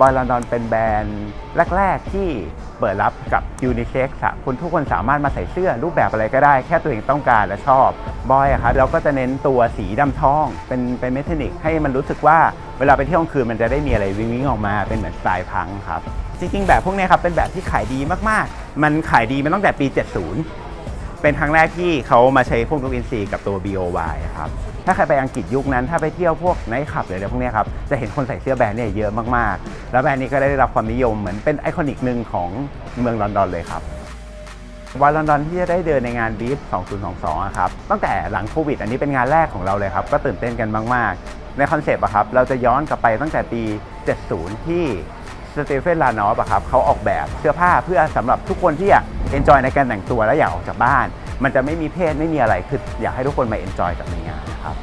บอยลอนดอนเป็นแบรนด์แรก ๆ ที่เปิดรับกับยูนิเซ็กซ์คุณทุกคนสามารถมาใส่เสื้อรูปแบบอะไรก็ได้ แค่ตัวเองต้องการและชอบบอยอะครับเราก็จะเน้นตัวสีดำทอง เป็นเป็นเมทัลลิกให้มันรู้สึกว่าเวลาไปเที่ยวกลางคืนมันจะได้มีอะไรวิงวิงออกมาเป็นเหมือนสไตล์พังครับจริงๆแบบพวกนี้ครับเป็นแบบที่ขายดีมากๆ มันขายดีมาตั้งแต่ปี 70 เป็นครั้งแรกที่เขามาใช้พวกลูกอินซีกับตัว BOY ครับถ้าใครไปอังกฤษยุคนั้น ถ้าไปเที่ยวพวกไนท์คลับหรืออะไรพวกนี้ครับจะเห็นคนใส่เสื้อแบรนด์เนี่ยเยอะมากๆ แล้วแบรนด์นี้ก็ได้รับความนิยมเหมือนเป็นไอคอนิกหนึ่งของเมืองลอนดอนเลยครับวันลอนดอนที่จะได้เดินในงานบีฟ2022อะครับตั้งแต่หลังโควิด อันนี้เป็นงานแรกของเราเลยครับ ก็ตื่นเต้นกันมาก ๆ ในคอนเซปต์อะครับ เราจะย้อนกลับไปตั้งแต่ปี 70 ที่ สเตเฟนลานอฟอะครับเขาออกแบบเสื้อผ้าเพื่อสำหรับทุกคนที่อยากเอนจอยในการแต่งตัวและอยากออกจากบ้าน มันจะไม่มีเพศไม่มีอะไรคืออยากให้ทุกคนมาเอนจอยกับในงานนะครับ